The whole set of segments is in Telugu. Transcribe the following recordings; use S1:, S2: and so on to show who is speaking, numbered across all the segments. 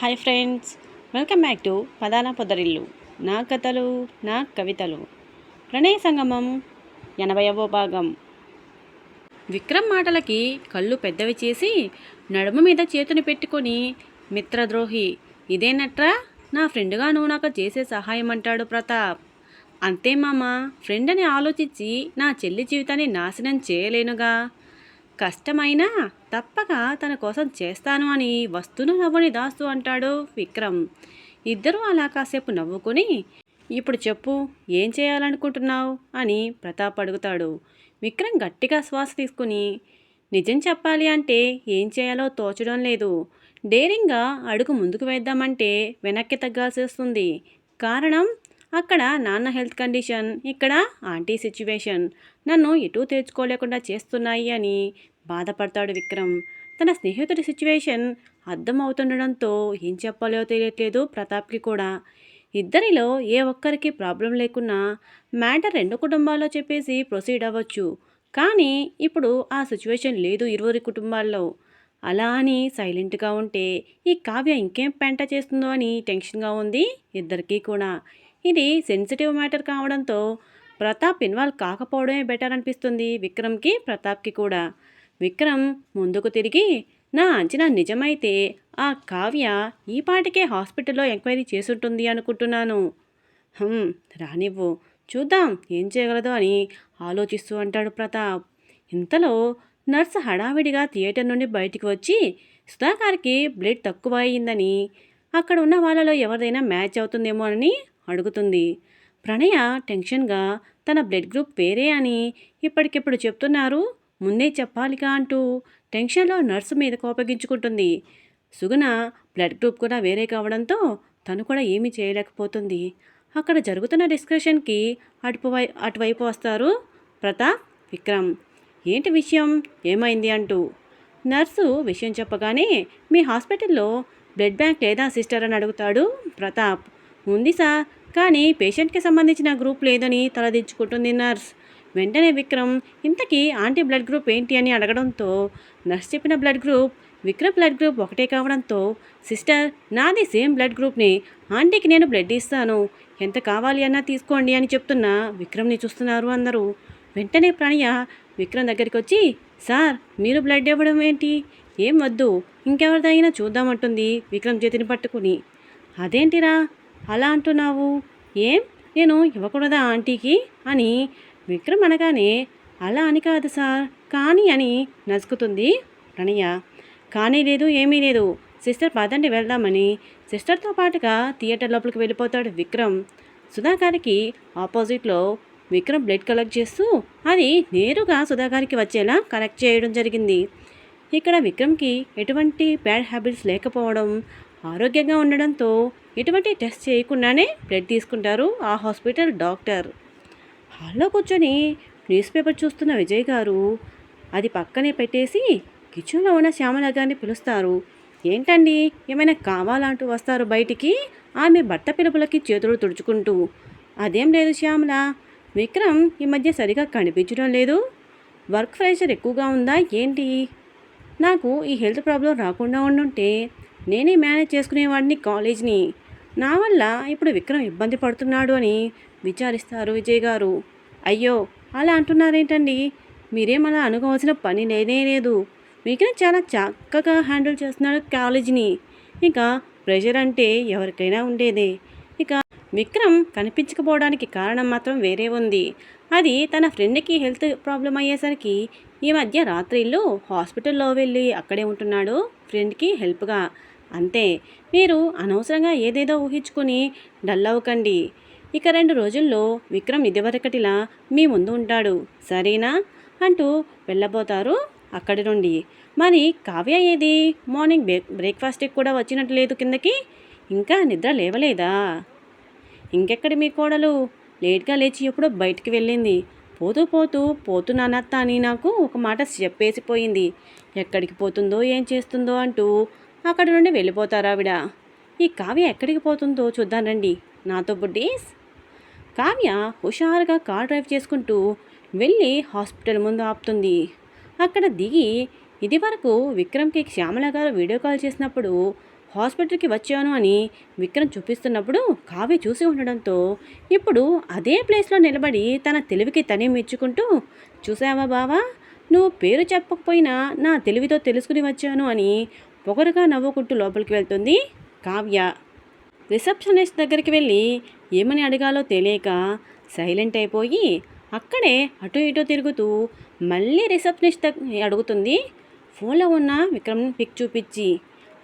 S1: Hi friends welcome back to పదాల పొదరిల్లు. నా కథలు నా కవితలు. ప్రణయ సంగమం ఎనభైవ భాగం. విక్రమ్ మాటలకి కళ్ళు పెద్దవి చేసి నడుము మీద చేతుని పెట్టుకొని మిత్రద్రోహి ఇదేనట్రా? నా ఫ్రెండ్గా నువ్వు నాకు చేసే సహాయం అంటాడు ప్రతాప్. అంతే మామ ఫ్రెండ్ అని ఆలోచించి నా చెల్లి జీవితాన్ని నాశనం చేయలేనుగా. కష్టమైనా తప్పక తన కోసం చేస్తాను అని వస్తును నవ్వుని దాస్తు అంటాడు విక్రమ్. ఇద్దరూ అలా కాసేపు నవ్వుకొని ఇప్పుడు చెప్పు ఏం చేయాలనుకుంటున్నావు? అని ప్రతాప్ అడుగుతాడు. విక్రమ్ గట్టిగా శ్వాస తీసుకుని నిజం చెప్పాలి అంటే ఏం చేయాలో తోచడం లేదు. డేరింగ్గా అడుగు ముందుకు వేద్దామంటే వెనక్కి తగ్గాల్సి వస్తుంది. కారణం అక్కడ నాన్న హెల్త్ కండిషన్ ఇక్కడ ఆంటీ సిచ్యువేషన్. నన్ను ఎటూ తెచ్చుకోలేకుండా చేస్తున్నాయి అని బాధపడతాడు విక్రమ్. తన స్నేహితుడి సిచ్యువేషన్ అర్థమవుతుండడంతో ఏం చెప్పాలో తెలియట్లేదు ప్రతాప్కి కూడా. ఇద్దరిలో ఏ ఒక్కరికి ప్రాబ్లం లేకున్నా మ్యాటర్ రెండు కుటుంబాల్లో చెప్పేసి ప్రొసీడ్ అవ్వచ్చు. కానీ ఇప్పుడు ఆ సిచ్యువేషన్ లేదు ఇరువురి కుటుంబాల్లో. అలా అని సైలెంట్గా ఉంటే ఈ కావ్య ఇంకేం పెంట చేస్తుందో అని టెన్షన్గా ఉంది ఇద్దరికీ కూడా. ఇది సెన్సిటివ్ మ్యాటర్ కావడంతో ప్రతాప్ ఇన్వాల్వ్ కాకపోవడమే బెటర్ అనిపిస్తుంది విక్రమ్కి ప్రతాప్కి కూడా. విక్రమ్ ముందుకు తిరిగి నా అంచనా నిజమైతే ఆ కావ్య ఈ పాటికే హాస్పిటల్లో ఎంక్వైరీ చేసుంటుంది అనుకుంటున్నాను. రానివ్వు. చూద్దాం ఏం చేయగలదో అని ఆలోచిస్తూ అంటాడు ప్రతాప్. ఇంతలో నర్స్ హడావిడిగా థియేటర్ నుండి బయటికి వచ్చి సుధాకర్కి బ్లడ్ తక్కువ అయిందని అక్కడ ఉన్న వాళ్ళలో ఎవరిదైనా మ్యాచ్ అవుతుందేమో అని అడుగుతుంది. ప్రణయ టెన్షన్గా తన బ్లడ్ గ్రూప్ వేరే అని ఇప్పటికిప్పుడు చెప్తున్నారు. ముందే చెప్పాలిగా అంటూ టెన్షన్లో నర్సు మీద కోపగించుకుంటుంది. సుగుణ బ్లడ్ గ్రూప్ కూడా వేరే కావడంతో తను కూడా ఏమీ చేయలేకపోతుంది. అక్కడ జరుగుతున్న డిస్కషన్కి అటువై అటువైపు వస్తారు ప్రతాప్ విక్రమ్. ఏంటి విషయం? ఏమైంది అంటూ. నర్సు విషయం చెప్పగానే మీ హాస్పిటల్లో బ్లడ్ బ్యాంక్ లేదా సిస్టర్ అని అడుగుతాడు ప్రతాప్. ఉంది సార్. కానీ పేషెంట్కి సంబంధించిన గ్రూప్ లేదని తలదించుకుంటుంది నర్స్. వెంటనే విక్రమ్ ఇంతకీ ఆంటీ బ్లడ్ గ్రూప్ ఏంటి అని అడగడంతో నర్స్ చెప్పిన blood group Vikram blood group ఒకటే కావడంతో సిస్టర్ నాది సేమ్ బ్లడ్ గ్రూప్ని ఆంటీకి నేను బ్లడ్ ఇస్తాను. ఎంత కావాలి అన్నా తీసుకోండి అని చెప్తున్న విక్రమ్ని చూస్తున్నారు అందరూ. వెంటనే ప్రణయ విక్రమ్ దగ్గరికి వచ్చి సార్ మీరు బ్లడ్ ఇవ్వడం ఏంటి? ఏం వద్దు. ఇంకెవరిదైనా చూద్దామంటుంది విక్రమ్ చేతిని పట్టుకుని. అదేంటిరా? అలా అంటున్నావు? ఏం? నేను ఇవ్వకూడదా ఆంటీకి? అని విక్రమ్ అనగానే అలా అని కాదు సార్ కానీ అని నసుకుతుంది ప్రణయ. కానీ లేదు ఏమీ లేదు. సిస్టర్ పదండి వెళ్దామని. సిస్టర్తో పాటుగా థియేటర్ లోపలికి వెళ్ళిపోతాడు విక్రమ్. సుధాకారికి ఆపోజిట్లో విక్రమ్ బ్లడ్ కలెక్ట్ చేస్తూ అది నేరుగా సుధాకారికి వచ్చేలా కలెక్ట్ చేయడం జరిగింది. ఇక్కడ విక్రమ్కి ఎటువంటి బ్యాడ్ హ్యాబిట్స్ లేకపోవడం ఆరోగ్యంగా ఉండడంతో ఎటువంటి టెస్ట్ చేయకుండానే బ్లడ్ తీసుకుంటారు ఆ హాస్పిటల్ డాక్టర్. హాల్లో కూర్చొని న్యూస్ పేపర్ చూస్తున్న విజయ్ గారు అది పక్కనే పెట్టేసి కిచెన్లో ఉన్న శ్యామల గారిని పిలుస్తారు. ఏంటండి ఏమైనా కావాలంటూ వస్తారు బయటికి? ఆమె బట్ట పిలుపులకి చేతులు తుడుచుకుంటూ. అదేం లేదు శ్యామల విక్రమ్ ఈ మధ్య సరిగా కనిపించడం లేదు. వర్క్ ప్రెషర్ ఎక్కువగా ఉందా ఏంటి? నాకు ఈ హెల్త్ ప్రాబ్లం రాకుండా ఉండుంటే నేనే మేనేజ్ చేసుకునేవాడిని కాలేజ్ని. నా వల్ల ఇప్పుడు విక్రమ్ ఇబ్బంది పడుతున్నాడు అని విచారిస్తారు విజయ్ గారు. అయ్యో అలా అంటున్నారేంటండి? మీరేం అలా అనుకోవాల్సిన పని లేనే లేదు. విక్రమ్ చాలా చక్కగా హ్యాండిల్ చేస్తున్నాడు కాలేజీని. ఇక ప్రెషర్ అంటే ఎవరికైనా ఉండేదే. ఇక విక్రమ్ కనిపించకపోవడానికి కారణం మాత్రం వేరే ఉంది. అది తన ఫ్రెండ్కి హెల్త్ ప్రాబ్లం అయ్యేసరికి ఈ మధ్య రాత్రిళ్ళు హాస్పిటల్లో వెళ్ళి అక్కడే ఉంటున్నాడు ఫ్రెండ్కి హెల్ప్గా. అంతే. మీరు అనవసరంగా ఏదేదో ఊహించుకొని డల్ అవ్వకండి. ఇక రెండు రోజుల్లో విక్రమ్ ఇదివరకటిలా మీ ముందు ఉంటాడు. సరేనా? అంటూ వెళ్ళబోతారు అక్కడి నుండి. మరి కావ్య ఏది? మార్నింగ్ బ్రేక్ బ్రేక్ఫాస్ట్కి కూడా వచ్చినట్టు లేదు కిందకి? ఇంకా నిద్ర లేవలేదా? ఇంకెక్కడి మీ కోడలు? లేట్గా లేచి ఎప్పుడో బయటికి వెళ్ళింది. పోతూ పోతూ పోతున్నానత్త అని నాకు ఒక మాట చెప్పేసిపోయింది. ఎక్కడికి పోతుందో ఏం చేస్తుందో అంటూ అక్కడి నుండి వెళ్ళిపోతారావిడ ఈ కావ్య ఎక్కడికి పోతుందో చూద్దాం రండి. నాతో బుడ్డీస్? కావ్య హుషారుగా కార్ డ్రైవ్ చేసుకుంటూ వెళ్ళి హాస్పిటల్ ముందు ఆపుతుంది. అక్కడ దిగి ఇది వరకు విక్రమ్కి శ్యామల గారు వీడియో కాల్ చేసినప్పుడు హాస్పిటల్కి వచ్చాను అని విక్రమ్ చూపిస్తున్నప్పుడు కావ్య చూసి ఉండడంతో ఇప్పుడు అదే ప్లేస్లో నిలబడి తన తెలివికి తనే మెచ్చుకుంటూ చూసావా బావా? నువ్వు పేరు చెప్పకపోయినా నా తెలివితో తెలుసుకుని వచ్చాను అని పొగరుగా నవ్వుకుంటూ లోపలికి వెళ్తుంది కావ్య. రిసెప్షనిస్ట్ దగ్గరికి వెళ్ళి ఏమని అడగాలో తెలియక సైలెంట్ అయిపోయి అక్కడే అటు ఇటు తిరుగుతూ మళ్ళీ రిసెప్షనిస్ట్ అడుగుతుంది ఫోన్లో ఉన్న విక్రమ్ పిక్ చూపించి.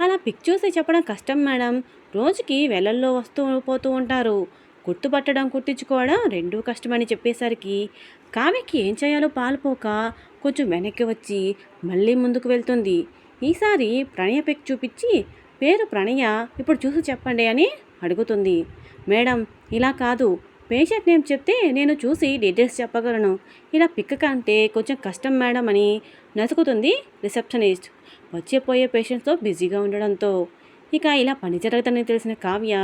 S1: అలా పిక్ చూసి చెప్పడం కష్టం మేడం. రోజుకి వెలల్లో వస్తూ పోతూ ఉంటారు. గుర్తుపట్టడం కుట్టించుకోవడం రెండూ కష్టమని చెప్పేసరికి కావ్యకి ఏం చేయాలో పాలుపోక కొంచెం వెనక్కి వచ్చి మళ్ళీ ముందుకు వెళ్తుంది. ఈసారి ప్రణయ పిక్ చూపించి పేరు ప్రణయ ఇప్పుడు చూసి చెప్పండి అని అడుగుతుంది. మేడం ఇలా కాదు. పేషెంట్ నేమ్ చెప్తే నేను చూసి డీటెయిల్స్ చెప్పగలను. ఇలా పిక్ కంటే కొంచెం కష్టం మేడం అని నసుకుతుంది రిసెప్షనిస్ట్. వచ్చేపోయే పేషెంట్స్తో బిజీగా ఉండడంతో. ఇక ఇలా పని జరగదని తెలిసిన కావ్య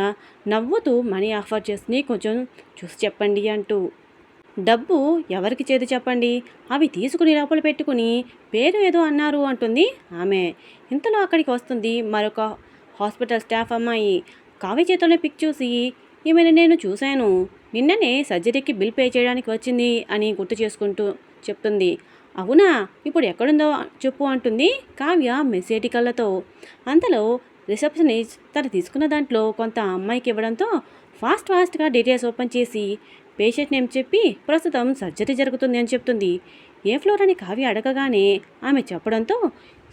S1: నవ్వుతూ మనీ ఆఫర్ చేస్తుంది కొంచెం చూసి చెప్పండి అంటూ డబ్బు ఎవరికి చేతి చెప్పండి? అవి తీసుకుని లోపల పెట్టుకుని పేరు ఏదో అన్నారు అంటుంది ఆమె. ఇంతలో అక్కడికి వస్తుంది మరొక హాస్పిటల్ స్టాఫ్ అమ్మాయి. కావ్య చేతిలోనే పిక్ చూసి ఈమెను నేను చూశాను. నిన్ననే సర్జరీకి బిల్ పే చేయడానికి వచ్చింది అని గుర్తు చేసుకుంటూ చెప్తుంది. అవునా? ఇప్పుడు ఎక్కడుందో చెప్పు అంటుంది కావ్య మెసేటి కళ్ళతో. అంతలో రిసెప్షనిస్ట్ తను తీసుకున్న దాంట్లో కొంత అమ్మాయికి ఇవ్వడంతో ఫాస్ట్ ఫాస్ట్గా డీటెయిల్స్ ఓపెన్ చేసి పేషెంట్ నేమ్ చెప్పి ప్రస్తుతం సర్జరీ జరుగుతుంది అని చెప్తుంది. ఏ ఫ్లోర్ అని కావ్య అడగగానే ఆమె చెప్పడంతో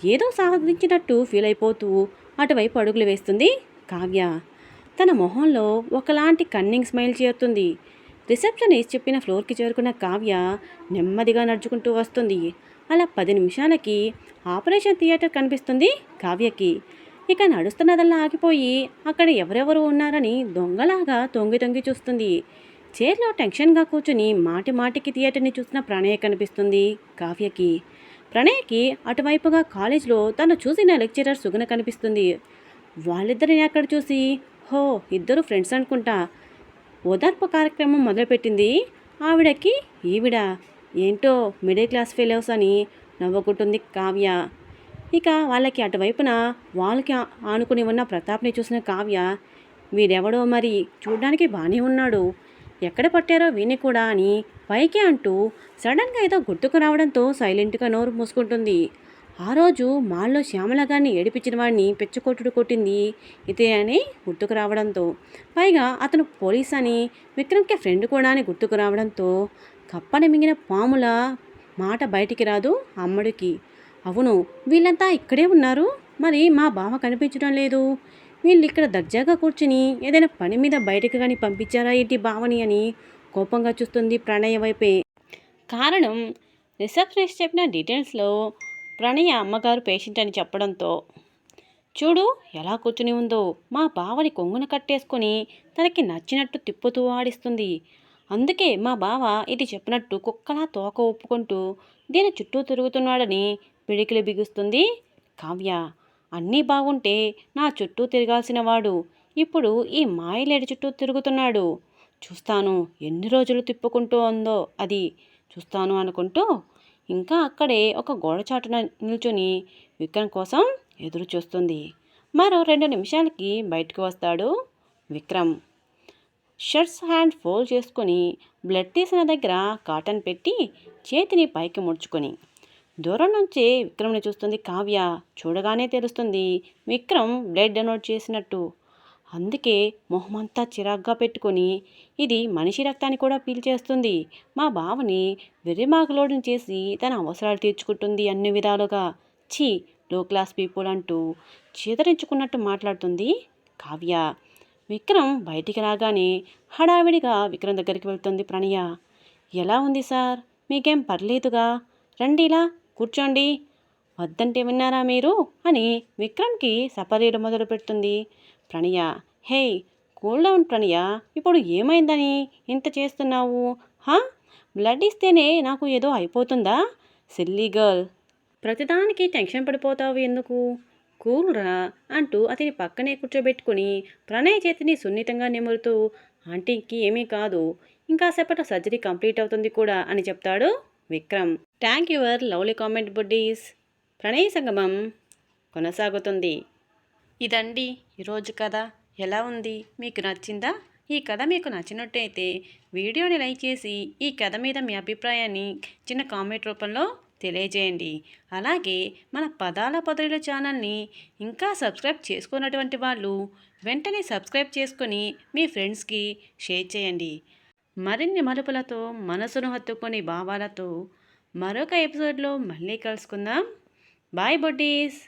S1: ఏదో సాధించినట్టు ఫీల్ అయిపోతూ అటువైపు అడుగులు వేస్తుంది కావ్య. తన మొహంలో ఒకలాంటి కన్నింగ్ స్మైల్ చేరుతుంది. రిసెప్షనిస్ట్ చెప్పిన ఫ్లోర్కి చేరుకున్న కావ్య నెమ్మదిగా నడుచుకుంటూ వస్తుంది. అలా పది నిమిషాలకి ఆపరేషన్ థియేటర్ కనిపిస్తుంది కావ్యకి. ఇక నడుస్తున్నదల్లా ఆగిపోయి అక్కడ ఎవరెవరు ఉన్నారని దొంగలాగా తొంగి తొంగి చూస్తుంది. చైర్లో టెన్షన్గా కూర్చుని మాటి మాటికి థియేటర్ని చూసిన ప్రణయ కనిపిస్తుంది కావ్యకి. ప్రణయకి అటువైపుగా కాలేజ్లో తను చూసిన లెక్చరర్ సుగుణ కనిపిస్తుంది. వాళ్ళిద్దరిని అక్కడ చూసి హో ఇద్దరు ఫ్రెండ్స్ అనుకుంటా. ఓదార్పు కార్యక్రమం మొదలుపెట్టింది ఆవిడకి ఈవిడ. ఏంటో మిడిల్ క్లాస్ ఫెలోస్ అని నవ్వుకుంటుంది కావ్య. ఇక వాళ్ళకి అటువైపున వాళ్ళకి ఆనుకుని ఉన్న ప్రతాప్ని చూసిన కావ్య వీడెవడో మరి? చూడ్డానికి బాగానే ఉన్నాడు. ఎక్కడ పట్టారో వీని కూడా అని పైకి అంటూ సడన్గా ఏదో గుర్తుకు రావడంతో సైలెంట్గా నోరు మూసుకుంటుంది. ఆ రోజు మాల్లో శ్యామల గారిని ఏడిపించిన వాడిని పెచ్చుకొట్టుడు కొట్టింది ఇదే అని గుర్తుకు రావడంతో. పైగా అతను పోలీస్ అని విక్రమ్కి ఫ్రెండ్ కూడా అని గుర్తుకు రావడంతో కప్పని మింగిన పాముల మాట బయటికి రాదు అమ్మడికి. అవును వీళ్ళంతా ఇక్కడే ఉన్నారు. మరి మా బావ కనిపించడం లేదు. వీళ్ళు ఇక్కడ దర్జాగా కూర్చుని ఏదైనా పని మీద బయటకు కానీ పంపించారా ఏంటి బావని అని కోపంగా చూస్తుంది ప్రణయ వైపే. కారణం రిసెప్షనిస్ట్ చెప్పిన డీటెయిల్స్లో ప్రణయ అమ్మగారు పేషెంట్ అని చెప్పడంతో. చూడు ఎలా కూర్చుని ఉందో. మా బావని కొంగున కట్టేసుకొని తనకి నచ్చినట్టు తిప్పుతూ ఆడిస్తుంది. అందుకే మా బావ ఇది చెప్పినట్టు కుక్కలా తోక ఒప్పుకుంటూ దీని చుట్టూ తిరుగుతున్నాడని పిడికిలు బిగుస్తుంది. కావ్య అన్నీ బాగుంటే నా చుట్టూ తిరగాల్సిన వాడు ఇప్పుడు ఈ మాయలేడి చుట్టూ తిరుగుతున్నాడు. చూస్తాను ఎన్ని రోజులు తిప్పుకుంటూ ఉందో అది. చూస్తాను అనుకుంటూ ఇంకా అక్కడే ఒక గోడచాటున నిల్చుని విక్రమ్ కోసం ఎదురు చూస్తుంది మరో రెండు నిమిషాలకి బయటకు వస్తాడు విక్రమ్. షర్ట్స్ హ్యాండ్ ఫోల్డ్ చేసుకొని బ్లడ్ తీసిన దగ్గర కాటన్ పెట్టి చేతిని పైకి ముడుచుకొని దూరం నుంచే విక్రమ్ని చూస్తుంది కావ్య. చూడగానే తెలుస్తుంది విక్రమ్ బ్లడ్ డొనేట్ చేసినట్టు. అందుకే మొహమంతా చిరాగ్గా పెట్టుకొని ఇది మనిషి రక్తాన్ని కూడా పీల్చేస్తుంది మా బావని వెర్రిమాకులోడిని చేసి తన అవసరాలు తీర్చుకుంటుంది అన్ని విధాలుగా. ఛీ లో క్లాస్ పీపుల్ అంటూ చీదరించుకున్నట్టు మాట్లాడుతుంది కావ్య. విక్రమ్ బయటికి రాగానే హడావిడిగా విక్రమ్ దగ్గరికి వెళ్తుంది ప్రణయ. ఎలా ఉంది సార్? మీకేం పర్లేదుగా? రండి ఇలా కూర్చోండి. వద్దంటే విన్నారా మీరు? అని విక్రమ్కి సపరీలు మొదలు పెడుతుంది. ప్రణయ హే కూల్ డౌన్ ప్రణయ ఇప్పుడు ఏమైందని? ఇంత చేస్తున్నావు? హా? బ్లడ్ ఇస్తేనే నాకు ఏదో అయిపోతుందా? Silly girl. ప్రతిదానికి టెన్షన్ పడిపోతావు ఎందుకు? కూల్రా అంటూ అతని పక్కనే కూర్చోబెట్టుకుని ప్రణయ్ చేతిని సున్నితంగా నిమురుతూ ఆంటీకి ఏమీ కాదు. ఇంకాసేపట్లో సర్జరీ కంప్లీట్ అవుతుంది కూడా అని చెప్తాడు Vikram. Thank your lovely comment buddies ప్రణయ సంగమం కొనసాగుతుంది. ఇదండి ఈరోజు కథ. ఎలా ఉంది? మీకు నచ్చిందా? ఈ కథ మీకు నచ్చినట్టయితే వీడియోని లైక్ చేసి ఈ కథ మీద మీ అభిప్రాయాన్ని చిన్న కామెంట్ రూపంలో తెలియజేయండి. అలాగే మన పదాల పదవుల ఛానల్ని ఇంకా సబ్స్క్రైబ్ చేసుకున్నటువంటి వాళ్ళు వెంటనే సబ్స్క్రైబ్ చేసుకొని మీ ఫ్రెండ్స్కి షేర్ చేయండి. మరిన్ని మలుపులతో మనసును హత్తుకొని భావాలతో మరొక ఎపిసోడ్లో మళ్ళీ కలుసుకుందాం. బాయ్ బొడ్డీస్